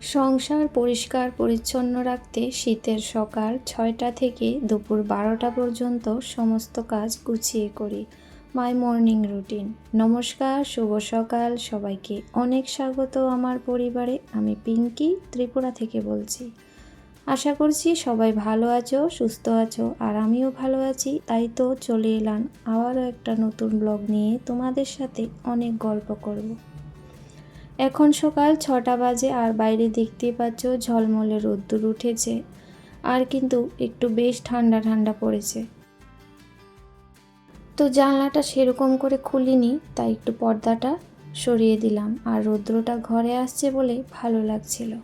সংসার পরিষ্কার পরিচ্ছন্ন রাখতে শীতের সকাল ছয়টা থেকে দুপুর বারোটা পর্যন্ত সমস্ত কাজ গুছিয়ে করি। মাই মর্নিং রুটিন নমস্কার, শুভ সকাল, সবাইকে অনেক স্বাগত আমার পরিবারে। আমি পিঙ্কি, ত্রিপুরা থেকে বলছি। আশা করছি সবাই ভালো আছো, সুস্থ আছো, আর আমিও ভালো আছি। তাই তো চলে এলাম আবারও একটা নতুন ব্লগ নিয়ে তোমাদের সাথে অনেক গল্প করব। এখন সকাল ছটা বাজে আর বাইরে দেখতেই পাচ্ছ ঝলমলে রোদ্দুর উঠেছে। আর কিন্তু একটু বেশ ঠান্ডা ঠান্ডা পড়েছে। তো জানলাটা সেরকম করে খুলিনি, তাই একটু পর্দাটা সরিয়ে দিলাম আর রৌদ্রটা ঘরে আসছে বলে ভালো লাগছিল।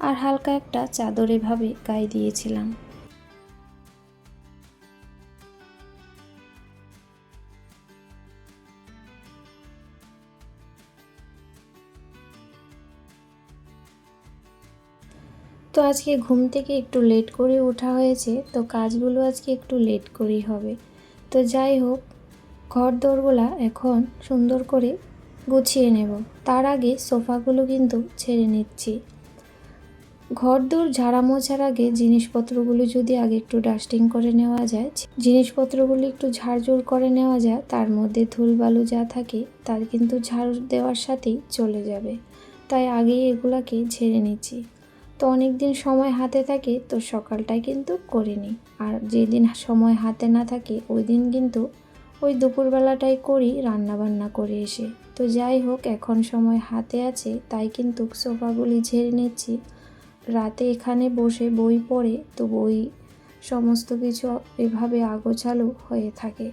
আর হালকা একটা চাদর এভাবে গায়ে দিয়েছিলাম। তো আজকে ঘুম থেকে একটু লেট করে ওঠা হয়েছে, তো কাজগুলো আজকে একটু লেট করেই হবে। তো যাই হোক, ঘর দোরগুলা এখন সুন্দর করে গুছিয়ে নেব। তার আগে সোফাগুলো কিন্তু ছেড়ে নিচ্ছি। ঘর দোর ঝাড়া মোছার আগে জিনিসপত্রগুলো যদি আগে একটু ডাস্টিং করে নেওয়া যায়, জিনিসপত্রগুলো একটু ঝাড়ঝুড় করে নেওয়া যায়, তার মধ্যে ধুল বালু যা থাকে, তার কিন্তু ঝাড় দেওয়ার সাথেই চলে যাবে। তাই আগেই এগুলাকে ঝেড়ে নিচ্ছি। তো অনেক দিন সময় হাতে থাকে, তো সকালটাই কিন্তু করে নিই আর যেদিন সময় হাতে না থাকে ওই দিন কিন্তু ওই দুপুরবেলাটাই করি রান্না বান্না করে এসে। তো যাই হোক, এখন সময় হাতে আছে, তাই কিন্তু সোফাগুলি ঝেড়ে নিচ্ছি। রাতে এখানে বসে বই পড়ে, তো বই সমস্ত কিছু এভাবে আগোছালো হয়ে থাকে।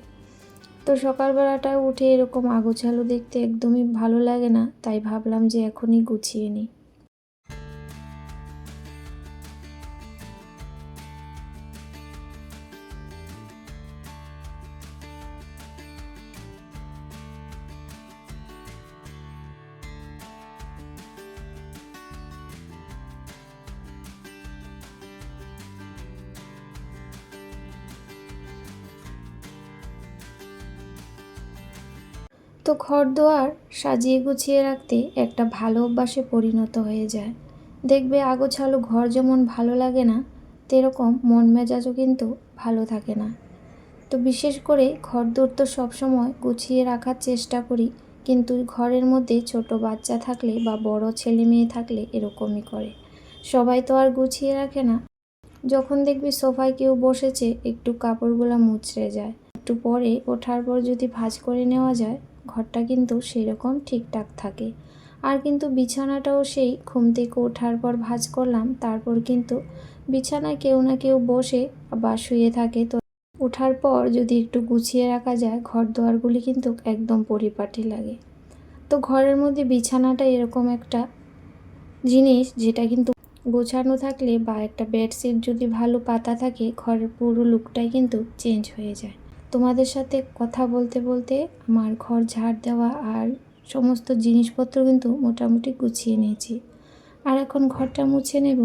তো সকালবেলাটা উঠে এরকম আগোছালো দেখতে একদমই ভালো লাগে না, তাই ভাবলাম যে এখনই গুছিয়ে নিই। তো ঘর দোয়ার সাজিয়ে গুছিয়ে রাখতে একটা ভালো অভ্যাসে পরিণত হয়ে যায়। দেখবে আগোছালো ঘর যেমন ভালো লাগে না, তেরকম মন মেজাজও কিন্তু ভালো থাকে না। তো বিশেষ করে ঘর দোর তো সবসময় গুছিয়ে রাখার চেষ্টা করি, কিন্তু ঘরের মধ্যে ছোট বাচ্চা থাকলে বা বড় ছেলে মেয়ে থাকলে এরকমই করে। সবাই তো আর গুছিয়ে রাখে না। যখন দেখবি সোফায় কেউ বসেছে, একটু কাপড়গুলো মুচড়ে যায়। একটু পরে ওঠার পর যদি ভাঁজ করে নেওয়া যায় ঘরটা কিন্তু সেই রকম ঠিকঠাক থাকে। আর কিন্তু বিছানাটাও সেই ঘুম থেকে ওঠার পর ভাঁজ করলাম, তারপর কিন্তু বিছানায় কেউ না কেউ বসে বা শুয়ে থাকে। তো ওঠার পর যদি একটু গুছিয়ে রাখা যায়, ঘর দোয়ারগুলি কিন্তু একদম পরিপাটি লাগে। তো ঘরের মধ্যে বিছানাটা এরকম একটা জিনিস যেটা কিন্তু গোছানো থাকলে বা একটা বেডশিট যদি ভালো পাতা থাকে, ঘরের পুরো লুকটাই কিন্তু চেঞ্জ হয়ে যায়। তোমাদের সাথে কথা বলতে বলতে আমার ঘর ঝাড় দেওয়া আর সমস্ত জিনিসপত্র কিন্তু মোটামুটি গুছিয়ে নিয়েছি। আর এখন ঘরটা মুছে নেব।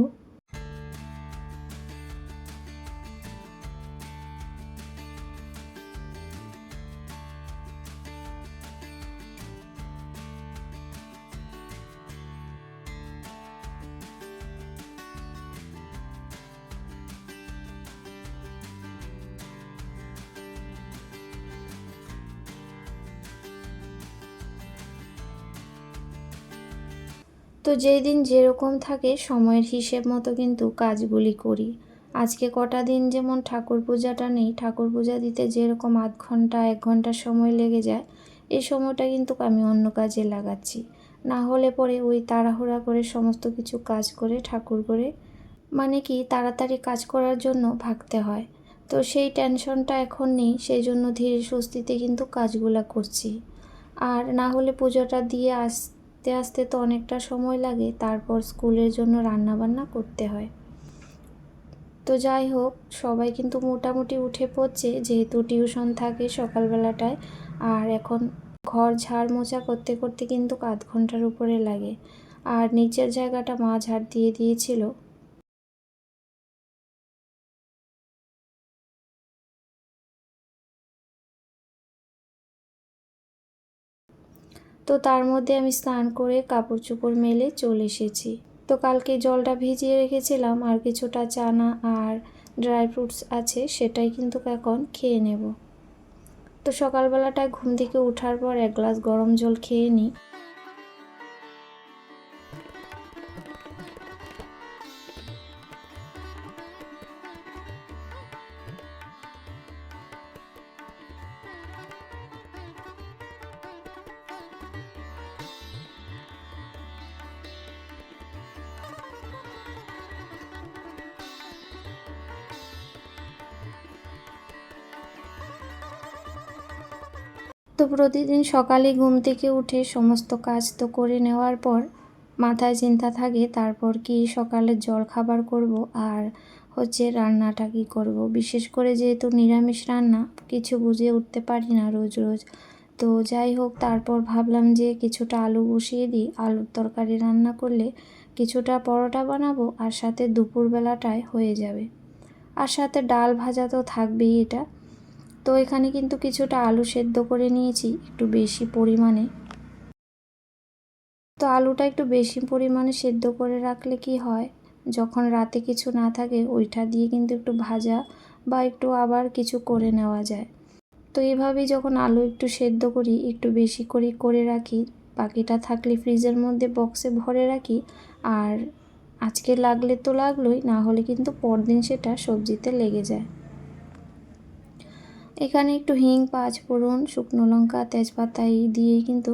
তো যেই দিন যেরকম থাকে সময়ের হিসেব মতো কিন্তু কাজগুলি করি। আজকে কটা দিন যেমন ঠাকুর পূজাটা নেই, ঠাকুর পূজা দিতে যেরকম আধ ঘণ্টা, এক ঘণ্টা সময় লেগে যায় এই সময়টা কিন্তু আমি অন্য কাজে লাগাচ্ছি। না হলে পরে ওই তাড়াহুড়া করে সমস্ত কিছু কাজ করে, ঠাকুর করে মানে কি তাড়াতাড়ি কাজ করার জন্য ভাগতে হয়। তো সেই টেনশনটা এখন নেই, সেই জন্য ধীরে স্বস্তিতে কিন্তু কাজগুলা করছি। আর না হলে পুজোটা দিয়ে আস আস্তে আসতে তো অনেকটা সময় লাগে, তারপর স্কুলের জন্য রান্নাবান্না করতে হয়। তো যাই হোক, সবাই কিন্তু মোটামুটি উঠে পড়ছে, যেহেতু টিউশন থাকে সকালবেলাটায়, আর এখন ঘর ঝাড় মোছা করতে করতে কিন্তু আধ ঘণ্টার উপরে লাগে। আর নিচের জায়গাটা মা ঝাড় দিয়ে দিয়েছিল। তো তার মধ্যে আমি স্নান করে কাপড় চোপড় মেলে চলে এসেছি। তো কালকে জলটা ভিজিয়ে রেখেছিলাম, আর কিছুটা চানা আর ড্রাই ফ্রুটস আছে সেটাই কিন্তু এখন খেয়ে নেব। তো সকালবেলাটায় ঘুম থেকে ওঠার পর এক গ্লাস গরম জল খেয়ে নিই। তো প্রতিদিন সকালে ঘুম থেকে উঠে সমস্ত কাজ তো করে নেওয়ার পর মাথায় চিন্তা থাকে, তারপর কি সকালের জল খাবার করব আর হচ্ছে রান্নাটা কি করব। বিশেষ করে যেহেতু নিরামিষ রান্না, কিছু বুঝে উঠতে পারি না রোজ রোজ। তো যাই হোক, তারপর ভাবলাম যে কিছুটা আলু বসিয়ে দিই। আলুর তরকারি রান্না করলে কিছুটা পরোটা বানাবো আর সাথে দুপুরবেলাটায় হয়ে যাবে। আর সাথে ডাল ভাজা তো থাকবেই এটা। তো এখানে কিন্তু কিছুটা আলু সেদ্ধ করে নিয়েছি, একটু বেশি পরিমাণে। তো আলুটা একটু বেশি পরিমাণে সেদ্ধ করে রাখলে কি হয়, যখন রাতে কিছু না থাকে ওইটা দিয়ে কিন্তু একটু ভাজা বা একটু আবার কিছু করে নেওয়া যায়। তো এভাবেই যখন আলু একটু সেদ্ধ করি, একটু বেশি করে করে রাখি, বাকিটা থাকলে ফ্রিজের মধ্যে বক্সে ভরে রাখি, আর আজকে লাগলে তো লাগলোই, না হলে কিন্তু পরদিন সেটা সবজিতে লেগে যায়। এখানে একটু হিং, পাঁচ ফোড়ন, শুকনো লঙ্কা, তেজপাতা এই দিয়েই কিন্তু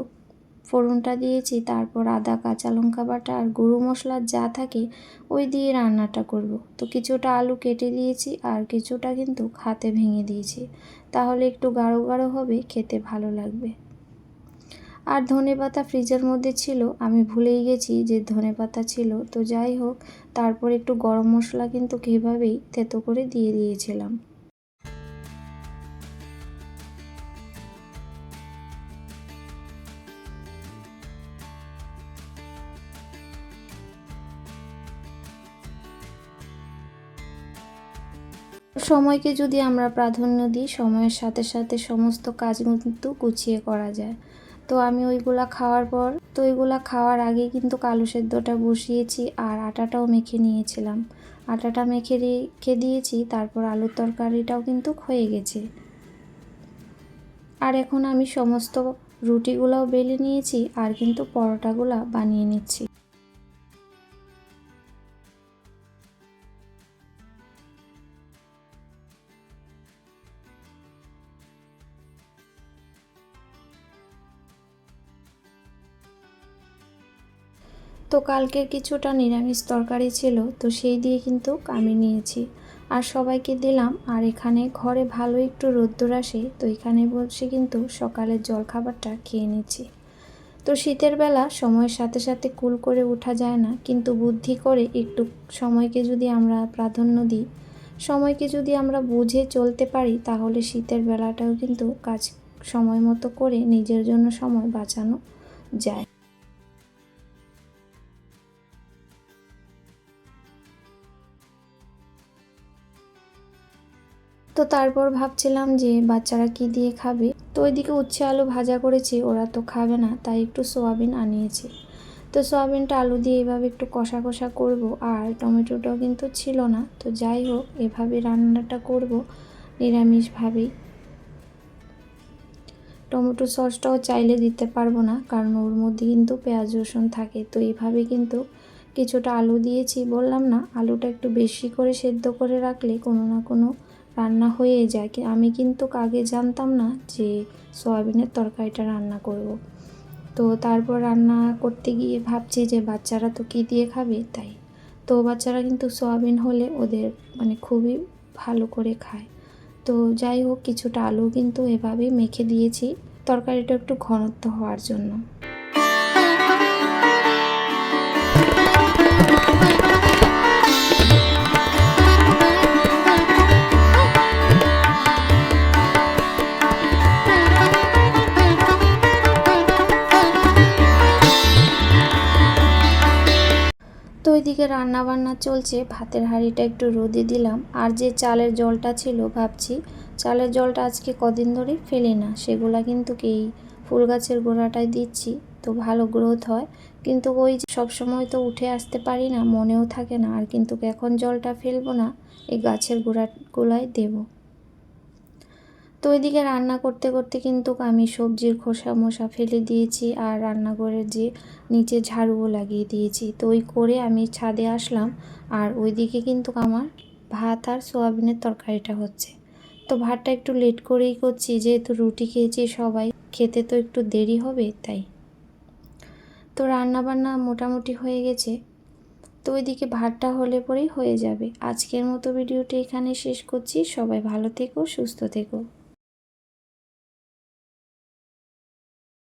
ফোড়নটা দিয়েছি। তারপর আদা, কাঁচা লঙ্কা বাটা আর গুঁড়ো মশলা যা থাকে ওই দিয়ে রান্নাটা করব। তো কিছুটা আলু কেটে দিয়েছি আর কিছুটা কিন্তু খাতে ভেঙে দিয়েছি। তাহলে একটু গাঢ় গাঢ় হবে, খেতে ভালো লাগবে। আর ধনে পাতা ফ্রিজের মধ্যে ছিল, আমি ভুলেই গেছি যে ধনে পাতা ছিল। তো যাই হোক, তারপর একটু গরম মশলা কিন্তু কীভাবেই থেতো করে দিয়ে দিয়েছিলাম। সময়কে যদি আমরা প্রাধান্য দিই, সময়ের সাথে সাথে সমস্ত কাজ কিন্তু গুছিয়ে করা যায়। তো আমি ওইগুলা খাওয়ার পর, তো ওইগুলা খাওয়ার আগে কিন্তু কালো সেদ্ধটা বসিয়েছি আর আটাটাও মেখে নিয়েছিলাম। আটাটা মেখে রেখে দিয়েছি, তারপর আলুর তরকারিটাও কিন্তু হয়ে গেছে। আর এখন আমি সমস্ত রুটিগুলোও বেলে নিয়েছি আর কিন্তু পরোটাগুলা বানিয়ে নিচ্ছি। তো কালকের কিছুটা নিরামিষ তরকারি ছিল, তো সেই দিয়ে কিন্তু আমি নিয়েছি। আর সবাইকে দিলাম, আর এখানে ঘরে ভালো একটু রোদ্দুর আসে, তো এখানে বসে কিন্তু সকালের জলখাবারটা খেয়ে নিচ্ছি। তো শীতের বেলা সময়ের সাথে সাথে কুল করে ওঠা যায় না, কিন্তু বুদ্ধি করে একটু সময়কে যদি আমরা প্রাধান্য দিই, সময়কে যদি আমরা বুঝে চলতে পারি, তাহলে শীতের বেলাটাও কিন্তু কাজ সময় মতো করে নিজের জন্য সময় বাঁচানো যায়। তো তারপর ভাবছিলাম যে বাচ্চারা কি দিয়ে খাবে? তো ওইদিকে উচ্ছে আলু ভাজা করেছি, ওরা তো খাবে না, তাই একটু সোয়াবিন আনিয়েছি। তো সোয়াবিনটা আলু দিয়ে এভাবে একটু কষা কষা করব, আর টমেটোটাও কিন্তু ছিল না। তো যাই হোক, এভাবে রান্নাটা করব নিরামিষভাবেই। টমেটো সসটাও চাইলে দিতে পারব না, কারণ ওর মধ্যে কিন্তু পেঁয়াজ, রসুন থাকে। তো এইভাবে কিন্তু কিছুটা আলু দিয়েছি, বললাম না, আলুটা একটু বেশি করে সেদ্ধ করে রাখলে কোনো না কোনো রান্না হয়ে যায়। আমি কিন্তু আগে জানতাম না যে সয়াবিনের তরকারিটা রান্না করব। তো তারপর রান্না করতে গিয়ে ভাবছি যে বাচ্চারা তো কী দিয়ে খাবে তাই। তো বাচ্চারা কিন্তু সয়াবিন হলে ওদের মানে খুবই ভালো করে খায়। তো যাই হোক, কিছুটা আলু কিন্তু এভাবেই মেখে দিয়েছি। তরকারিটা একটু ঘনত্ব হওয়ার জন্য। ওইদিকে রান্না বান্না চলছে, ভাতের হাঁড়িটা একটু রোদে দিলাম। আর যে চালের জলটা ছিল, ভাবছি চালের জলটা আজকে কদিন ধরেই ফেলি না, সেগুলা কিন্তু এই ফুল গাছের গোড়াটায় দিচ্ছি, তো ভালো গ্রোথ হয়। কিন্তু ওই যে সবসময় তো উঠে আসতে পারি না, মনেও থাকে না, আর কিন্তু এখন জলটা ফেলব না, এই গাছের গোড়াগুলায় দেবো। তো ওইদিকে রান্না করতে করতে কিন্তু আমি সবজির খোসা মোসা ফেলে দিয়েছি আর রান্নাঘরের যে নিচে ঝাড়ুও লাগিয়ে দিয়েছি। তো ওই করে আমি ছাদে আসলাম আর ওইদিকে কিন্তু আমার ভাত আর সোয়াবিনের তরকারিটা হচ্ছে। তো ভাতটা একটু লেট করেই করছি, যেহেতু রুটি খেয়েছি সবাই, খেতে তো একটু দেরি হবে তাই। তো রান্না বান্না মোটামুটি হয়ে গেছে। তো ওইদিকে ভাতটা হলে পরেই হয়ে যাবে। আজকের মতো ভিডিওটি এখানে শেষ করছি। সবাই ভালো থেকো, সুস্থ থেকো।